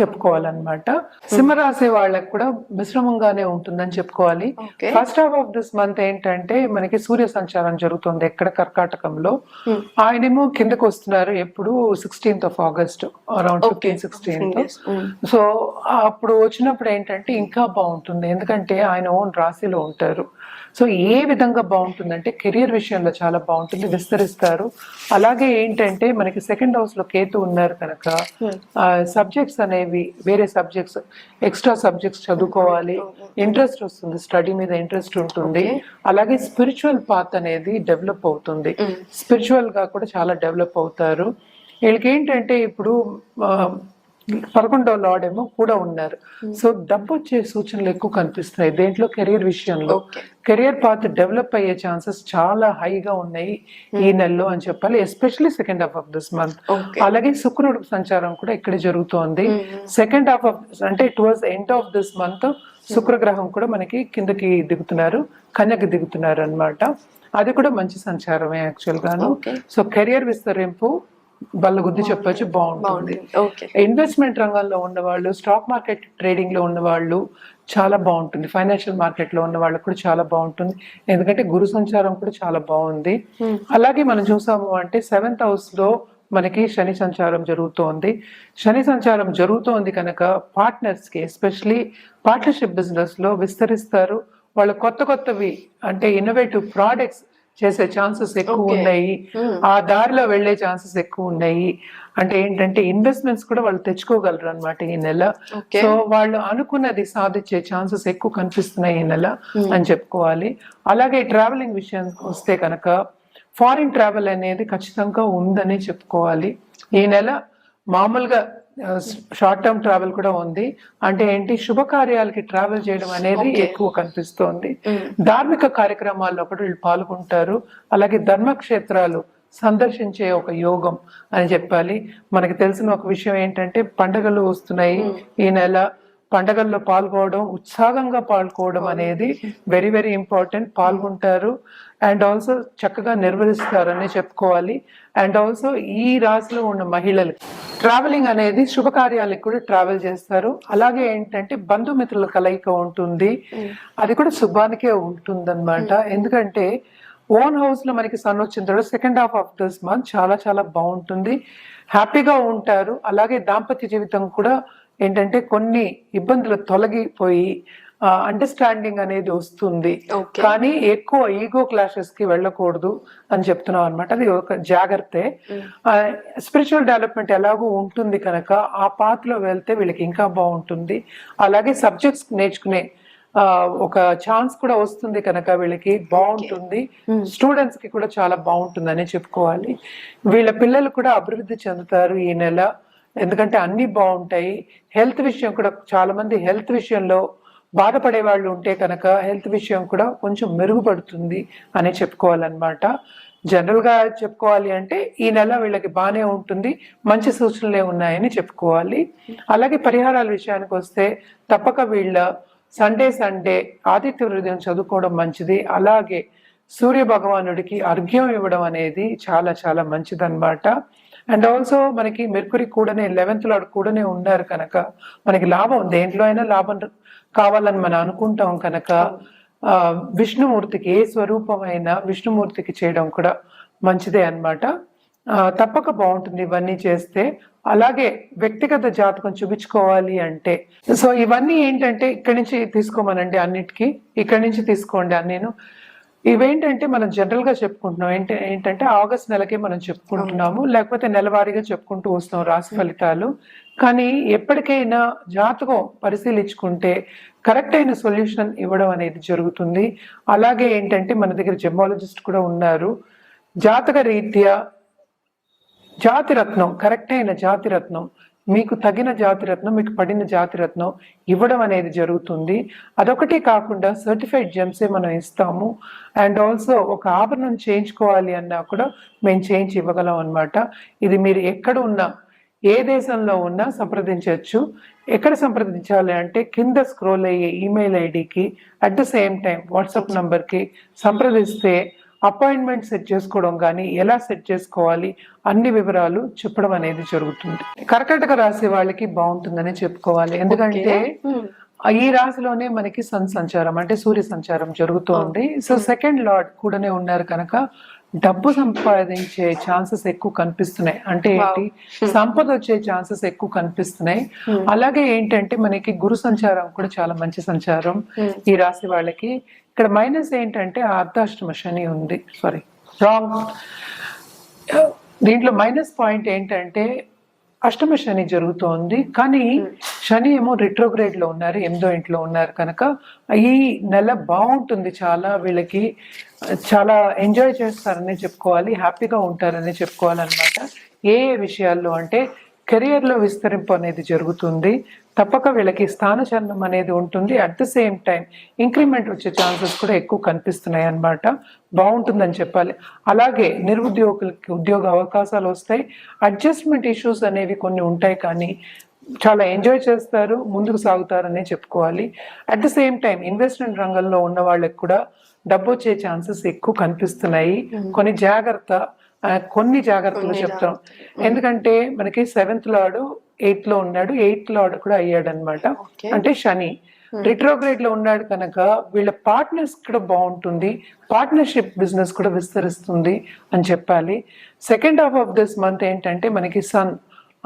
చెప్పుకోవాలన్నమాట. సింహరాశి వాళ్ళకి కూడా మిశ్రమంగానే ఉంటుందని చెప్పుకోవాలి. First half of this month ఏంటంటే మనకి సూర్య సంచారం జరుగుతుంది ఎక్కడ కర్కాటకంలో. Hmm. ఆయనేమో కిందకు వస్తున్నారు ఎప్పుడు sixteenth of August around fifteen sixteenth um. So అప్పుడు వచ్చినప్పుడు ఏంటంటే ఇంకా బాగుంటుంది. ఎందుకంటే ఆయన ఓన్ రాశిలో ఉంటారు. సో ఏ విధంగా బాగుంటుందంటే కెరియర్ విషయంలో చాలా బాగుంటుంది విస్తరిస్తారు. అలాగే ఏంటంటే మనకి సెకండ్ హౌస్లో కేతు ఉన్నారు కనుక సబ్జెక్ట్స్ అనేవి వేరే సబ్జెక్ట్స్ ఎక్స్ట్రా సబ్జెక్ట్స్ చదువుకోవాలి. ఇంట్రెస్ట్ వస్తుంది స్టడీ మీద ఇంట్రెస్ట్ ఉంటుంది. అలాగే స్పిరిచువల్ పాత్ అనేది డెవలప్ అవుతుంది. స్పిరిచువల్గా కూడా చాలా డెవలప్ అవుతారు. వీళ్ళకి ఏంటంటే ఇప్పుడు పదకొండవ లార్డ్ ఏమో కూడా ఉన్నారు. సో డబ్బు వచ్చే సూచనలు ఎక్కువ కనిపిస్తున్నాయి దేంట్లో కెరియర్ విషయంలో. కెరియర్ పాత్ డెవలప్ అయ్యే ఛాన్సెస్ చాలా హైగా ఉన్నాయి ఈ నెలలో అని చెప్పాలి especially second half of this month. అలాగే శుక్రుడు సంచారం కూడా ఇక్కడ జరుగుతోంది. సెకండ్ హాఫ్ ఆఫ్ అంటే towards end of this month శుక్రగ్రహం కూడా మనకి కిందకి దిగుతున్నారు కన్యకి దిగుతున్నారు అన్నమాట అది కూడా మంచి సంచారమే యాక్చువల్ గాను సో కెరియర్ విస్తరింపు వాళ్ళ గుద్ది చెప్పొచ్చు బాగుంటుంది. ఇన్వెస్ట్మెంట్ రంగంలో ఉన్నవాళ్ళు స్టాక్ మార్కెట్ ట్రేడింగ్లో ఉన్నవాళ్ళు చాలా బాగుంటుంది. ఫైనాన్షియల్ మార్కెట్లో ఉన్న వాళ్ళకు కూడా చాలా బాగుంటుంది. ఎందుకంటే గురు సంచారం కూడా చాలా బాగుంది. Hmm. అలాగే మనం చూసాము అంటే సెవెంత్ హౌస్లో మనకి శని సంచారం జరుగుతోంది. శని సంచారం జరుగుతోంది కనుక పార్ట్నర్స్కి ఎస్పెషలీ పార్ట్నర్షిప్ బిజినెస్లో విస్తరిస్తారు. వాళ్ళు కొత్త కొత్తవి అంటే ఇన్నోవేటివ్ ప్రోడక్ట్స్ చేసే ఛాన్సెస్ ఎక్కువ. ఉన్నాయి. ఆ దారిలో వెళ్ళే ఛాన్సెస్ ఎక్కువ ఉన్నాయి. అంటే ఏంటంటే ఇన్వెస్ట్మెంట్స్ కూడా వాళ్ళు తెచ్చుకోగలరు అనమాట ఈ నెల. సో వాళ్ళు అనుకున్నది సాధించే ఛాన్సెస్ ఎక్కువ కనిపిస్తున్నాయి ఈ నెల అని చెప్పుకోవాలి. అలాగే ట్రావెలింగ్ విషయం వస్తే కనుక ఫారిన్ ట్రావెల్ అనేది ఖచ్చితంగా ఉందని చెప్పుకోవాలి. ఈ నెల మామూలుగా షార్ట్ టర్మ్ ట్రావెల్ కూడా ఉంది. అంటే ఏంటి? శుభకార్యాలకి ట్రావెల్ చేయడం అనేది ఎక్కువ కనిపిస్తోంది. ఉమ్. ధార్మిక కార్యక్రమాల్లో కూడా వీళ్ళు పాల్గొంటారు. అలాగే ధర్మక్షేత్రాలు సందర్శించే ఒక యోగం అని చెప్పాలి. మనకి తెలిసిన ఒక విషయం ఏంటంటే పండగలు వస్తున్నాయి ఈ నెల. పండగల్లో పాల్గొనడం ఉత్సాహంగా పాల్గొనడం అనేది వెరీ వెరీ ఇంపార్టెంట్ పాల్గొంటారు. అండ్ ఆల్సో చక్కగా నిర్వహిస్తారని చెప్పుకోవాలి. అండ్ ఆల్సో ఈ రాశిలో ఉన్న మహిళలు ట్రావెలింగ్ అనేది శుభకార్యాలకు కూడా ట్రావెల్ చేస్తారు. అలాగే ఏంటంటే బంధుమిత్రుల కలయిక ఉంటుంది. అది కూడా శుభానికే ఉంటుందన్నమాట. ఎందుకంటే ఓన్ హౌస్లో మనకి సన్ వచ్చిన తర్వాత second half of this month చాలా చాలా బాగుంటుంది. హ్యాపీగా ఉంటారు. అలాగే దాంపత్య జీవితం కూడా ఏంటంటే కొన్ని ఇబ్బందులు తొలగిపోయి అండర్స్టాండింగ్ అనేది వస్తుంది. కానీ ఎక్కువ ఈగో క్లాషెస్కి వెళ్ళకూడదు అని చెప్తున్నాం అనమాట అది ఒక జాగ్రత్తే. స్పిరిచువల్ డెవలప్మెంట్ ఎలాగో ఉంటుంది కనుక ఆ పాత్రలో వెళ్తే వీళ్ళకి ఇంకా బాగుంటుంది. అలాగే సబ్జెక్ట్స్ నేర్చుకునే ఒక ఛాన్స్ కూడా వస్తుంది కనుక వీళ్ళకి బాగుంటుంది. స్టూడెంట్స్కి కూడా చాలా బాగుంటుందని చెప్పుకోవాలి. వీళ్ళ పిల్లలు కూడా అభివృద్ధి చెందుతారు ఈ నెల. ఎందుకంటే అన్నీ బాగుంటాయి. హెల్త్ విషయం కూడా చాలామంది హెల్త్ విషయంలో బాధపడే వాళ్ళు ఉంటే కనుక హెల్త్ విషయం కూడా కొంచెం మెరుగుపడుతుంది అని చెప్పుకోవాలన్నమాట. జనరల్గా చెప్పుకోవాలి అంటే ఈ నెల వీళ్ళకి బాగానే ఉంటుంది మంచి సూచనలే ఉన్నాయని చెప్పుకోవాలి. అలాగే పరిహారాల విషయానికి వస్తే తప్పక వీళ్ళ సండే సండే ఆదిత్య హృదయం చదువుకోవడం మంచిది. అలాగే సూర్య భగవానుడికి అర్ఘ్యం ఇవ్వడం అనేది చాలా చాలా మంచిదన్నమాట. అండ్ ఆల్సో మనకి మెర్కురీ కూడానే లెవెన్త్లో కూడానే ఉన్నారు కనుక మనకి లాభం దేంట్లో అయినా లాభం కావాలని మనం అనుకుంటాం కనుక విష్ణుమూర్తికి ఏ స్వరూపమైన విష్ణుమూర్తికి చేయడం కూడా మంచిదే అన్నమాట. తప్పక బాగుంటుంది ఇవన్నీ చేస్తే. అలాగే వ్యక్తిగత జాతకం చూపించుకోవాలి అంటే సో ఇవన్నీ ఏంటంటే ఇక్కడి నుంచి తీసుకోమనండి అన్నిటికీ. ఇక్కడి నుంచి తీసుకోండి నేను ఇవేంటంటే మనం జనరల్గా చెప్పుకుంటున్నాం. ఏంటి ఏంటంటే ఆగస్ట్ నెలకే మనం చెప్పుకుంటున్నాము. లేకపోతే నెలవారీగా చెప్పుకుంటూ వస్తున్నాం రాశి ఫలితాలు. కానీ ఎప్పటికైనా జాతకం పరిశీలించుకుంటే కరెక్ట్ అయిన సొల్యూషన్ ఇవ్వడం అనేది జరుగుతుంది. అలాగే ఏంటంటే మన దగ్గర జెమాలజిస్ట్ కూడా ఉన్నారు. జాతక రీత్యా జాతిరత్నం కరెక్ట్ అయిన జాతిరత్నం మీకు తగిన జాతిరత్నం మీకు పడిన జాతిరత్నం ఇవ్వడం అనేది జరుగుతుంది. అదొకటే కాకుండా సర్టిఫైడ్ జెమ్సే మనం ఇస్తాము. అండ్ ఆల్సో ఒక ఆభరణం చేయించుకోవాలి అన్నా కూడా మేము చేయించి ఇవ్వగలం అన్నమాట. ఇది మీరు ఎక్కడ ఉన్నా ఏ దేశంలో ఉన్నా సంప్రదించవచ్చు. ఎక్కడ సంప్రదించాలి అంటే కింద స్క్రోల్ అయ్యే ఈమెయిల్ ఐడికి at the same time WhatsApp నంబర్కి సంప్రదిస్తే అపాయింట్మెంట్ సెట్ చేసుకోవడం కానీ ఎలా సెట్ చేసుకోవాలి అన్ని వివరాలు చెప్పడం అనేది జరుగుతుంది. కర్కటక రాశి వాళ్ళకి బాగుంటుందని చెప్పుకోవాలి. ఎందుకంటే ఈ రాశిలోనే మనకి సన్ సంచారం అంటే సూర్య సంచారం జరుగుతోంది సో సెకండ్ లార్డ్ కూడానే ఉన్నారు కనుక డబ్బు సంపాదించే ఛాన్సెస్ ఎక్కువ కనిపిస్తున్నాయి. అంటే ఏంటి? సంపద వచ్చే ఛాన్సెస్ ఎక్కువ కనిపిస్తున్నాయి. అలాగే ఏంటంటే మనకి గురు సంచారం కూడా చాలా మంచి సంచారం ఈ రాశి వాళ్ళకి. ఇక్కడ మైనస్ ఏంటంటే అర్ధాష్టమ శని ఉంది. సారీ రాంగ్ దీంట్లో మైనస్ పాయింట్ ఏంటంటే అష్టమ శని జరుగుతోంది. కానీ శని ఏమో రిట్రోగ్రేడ్లో ఉన్నారు ఎనిమిదో ఇంట్లో ఉన్నారు కనుక ఈ నెల బాగుంటుంది చాలా వీళ్ళకి. చాలా ఎంజాయ్ చేస్తారని చెప్పుకోవాలి హ్యాపీగా ఉంటారని చెప్పుకోవాలన్నమాట. ఏ ఏ విషయాల్లో అంటే కెరియర్లో విస్తరింపు అనేది జరుగుతుంది. తప్పక వీళ్ళకి స్థానచలనం అనేది ఉంటుంది. At the same time increment వచ్చే ఛాన్సెస్ కూడా ఎక్కువ కనిపిస్తున్నాయి అన్నమాట. బాగుంటుందని చెప్పాలి. అలాగే నిరుద్యోగులకి ఉద్యోగ అవకాశాలు వస్తాయి. అడ్జస్ట్మెంట్ ఇష్యూస్ అనేవి కొన్ని ఉంటాయి కానీ చాలా ఎంజాయ్ చేస్తారు ముందుకు సాగుతారనే చెప్పుకోవాలి. At the same time investment రంగంలో ఉన్న వాళ్ళకి కూడా డబ్బు వచ్చే ఛాన్సెస్ ఎక్కువ కనిపిస్తున్నాయి. కొన్ని జాగ్రత్త కొన్ని జాగ్రత్తలు చెప్తాం. ఎందుకంటే మనకి సెవెంత్ లాడు ఎయిత్లో ఉన్నాడు ఎయిత్ లాడ్ కూడా అయ్యాడు అనమాట. అంటే శని. రిట్రోగ్రేడ్లో ఉన్నాడు కనుక వీళ్ళ పార్ట్నర్స్ కూడా బాగుంటుంది పార్ట్నర్షిప్ బిజినెస్ కూడా విస్తరిస్తుంది అని చెప్పాలి. Second half of this month ఏంటంటే మనకి సన్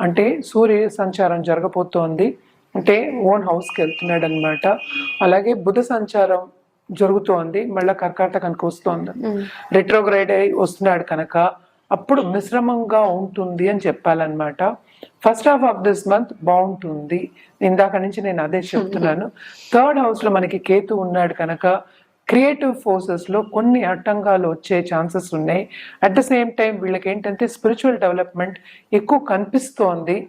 అంటే సూర్య సంచారం జరగబోతోంది. అంటే ఓన్ హౌస్కి వెళ్తున్నాడు అనమాట అలాగే బుధ సంచారం జరుగుతోంది మళ్ళీ కర్కాటకానికి వస్తోంది. రిట్రోగ్రైడ్ అయి వస్తున్నాడు కనుక అప్పుడు మిశ్రమంగా ఉంటుంది అని చెప్పాలన్నమాట. First half of this month బాగుంటుంది. ఇందాక నుంచి నేను అదే చెప్తున్నాను. థర్డ్ హౌస్లో మనకి కేతు ఉన్నాడు కనుక క్రియేటివ్ ఫోర్సెస్లో కొన్ని ఆటంకాలు వచ్చే ఛాన్సెస్ ఉన్నాయి. అట్ ద సేమ్ టైం వీళ్ళకి ఏంటంటే స్పిరిచువల్ డెవలప్మెంట్ ఎక్కువ కనిపిస్తోంది.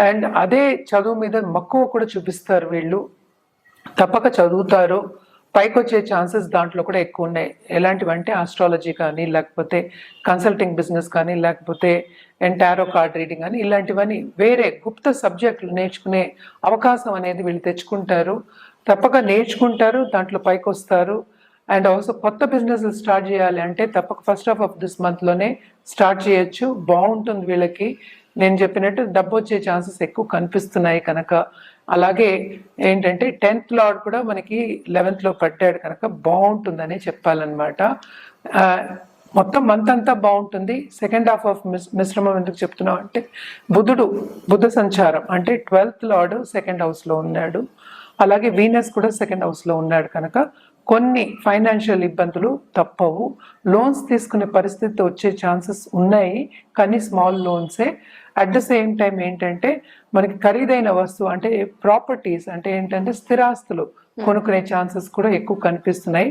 అండ్ అదే చదువు మీద మక్కువ కూడా చూపిస్తారు వీళ్ళు. తప్పక చదువుతారు. పైకి వచ్చే ఛాన్సెస్ దాంట్లో కూడా ఎక్కువ ఉన్నాయి. ఎలాంటివంటే ఆస్ట్రాలజీ కానీ లేకపోతే కన్సల్టింగ్ బిజినెస్ కానీ లేకపోతే ఎంటారో కార్డ్ రీడింగ్ కానీ ఇలాంటివన్నీ వేరే గుప్త సబ్జెక్టులు నేర్చుకునే అవకాశం అనేది వీళ్ళు తెచ్చుకుంటారు. తప్పక నేర్చుకుంటారు దాంట్లో పైకి వస్తారు అండ్ ఆల్సో కొత్త బిజినెస్ స్టార్ట్ చేయాలి అంటే తప్పక ఫస్ట్ హాఫ్ ఆఫ్ దిస్ మంత్లోనే స్టార్ట్ చేయొచ్చు. బాగుంటుంది వీళ్ళకి. నేను చెప్పినట్టు డబ్బు వచ్చే ఛాన్సెస్ ఎక్కువ కనిపిస్తున్నాయి కనుక. అలాగే ఏంటంటే టెన్త్ లాడ్ కూడా మనకి లెవెన్త్లో పట్టాడు కనుక బాగుంటుందని చెప్పాలన్నమాట. మొత్తం మంత్ అంతా బాగుంటుంది. సెకండ్ హాఫ్ ఆఫ్ మిస్ మిశ్రమం ఎందుకు చెప్తున్నాం అంటే బుధుడు బుధ సంచారం అంటే ట్వెల్త్ లార్డ్ సెకండ్ హౌస్లో ఉన్నాడు. అలాగే వీనస్ కూడా సెకండ్ హౌస్లో ఉన్నాడు కనుక. కొన్ని ఫైనాన్షియల్ ఇబ్బందులు తప్పవు. లోన్స్ తీసుకునే పరిస్థితి వచ్చే ఛాన్సెస్ ఉన్నాయి కానీ స్మాల్ లోన్సే అట్ ద సేమ్ టైం ఏంటంటే మనకి ఖరీదైన వస్తువు అంటే ప్రాపర్టీస్ అంటే ఏంటంటే స్థిరాస్తులు కొనుక్కునే ఛాన్సెస్ కూడా ఎక్కువ కనిపిస్తున్నాయి.